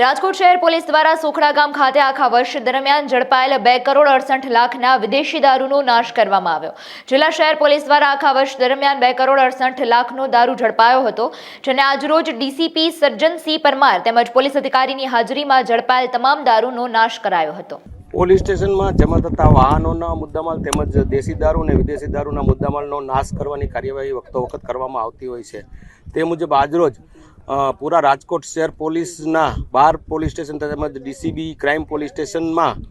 રાજકોટ શહેર પોલીસ દ્વારા સોખડા ગામ ખાતે આખા વર્ષ દરમિયાન ઝડપાયેલ બે કરોડ અડસઠ લાખના વિદેશી દારૂનો નાશ કરવામાં આવ્યો. જિલ્લા શહેર પોલીસ દ્વારા આખા વર્ષ દરમિયાન બે કરોડ અડસઠ લાખનો દારૂ ઝડપાયો હતો, જેને આજરોજ ડીસીપી સર્જનસિંહ પરમાર તેમજ પોલીસ અધિકારીની હાજરીમાં ઝડપાયેલ તમામ દારૂનો નાશ કરાયો હતો. પોલીસ સ્ટેશનમાં જમા થતા વાહનોના મુદ્દામાલ તેમજ દેશી દારૂ અને વિદેશી દારૂના મુદ્દામાલનો નાશ કરવાની કાર્યવાહી વખતો વખત કરવામાં આવતી હોય છે. તે મુજબ આજરોજ પૂરા રાજકોટ શહેર પોલીસના બાર પોલીસ સ્ટેશન તેમજ ડીસીબી ક્રાઇમ પોલીસ સ્ટેશનમાં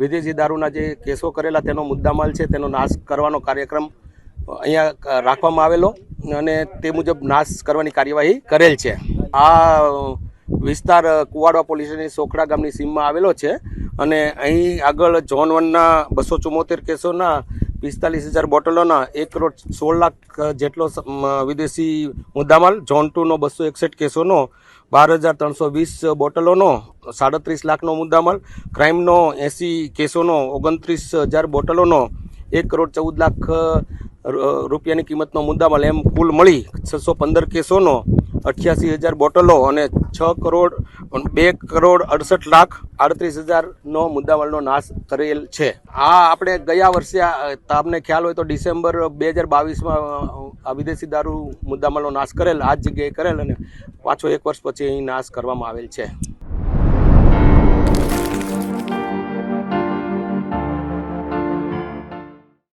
વિદેશી દારૂના જે કેસો કરેલા તેનો મુદ્દામાલ છે, તેનો નાશ કરવાનો કાર્યક્રમ અહીંયા રાખવામાં આવેલો અને તે મુજબ નાશ કરવાની કાર્યવાહી કરેલ છે. આ વિસ્તાર કુવાડવા પોલીસની સોખડા ગામની સીમમાં આવેલો છે અને અહીં આગળ ઝોન વનના બસો ચુમ્મોતેર કેસોના પિસ્તાલીસ હજાર બોટલોના એક કરોડ સોળ લાખ જેટલો વિદેશી મુદ્દામાલ, ઝોન ટુનો બસો એકસઠ કેસોનો, બાર હજાર ત્રણસો વીસ બોટલોનો, સાડત્રીસ લાખનો મુદ્દામાલ, ક્રાઇમનો એંસી કેસોનો, ઓગણત્રીસ હજાર બોટલોનો, એક કરોડ ચૌદ લાખ રૂપિયાની કિંમતનો મુદ્દામાલ, એમ કુલ મળી છસો પંદર કેસોનો અઠ્યાસી હજાર બોટલો અને છ કરોડ, બે કરોડ અડસઠ લાખ આડત્રીસ હજારનો મુદ્દામાલનો નાશ કરેલ છે. આ આપણે ગયા વર્ષે તમને ખ્યાલ હોય તો ડિસેમ્બર બે હજાર બાવીસમાં આ વિદેશી દારૂ મુદ્દામાલનો નાશ કરેલ, આ જગ્યાએ કરેલ અને પાછો એક વર્ષ પછી અહીં નાશ કરવામાં આવેલ છે.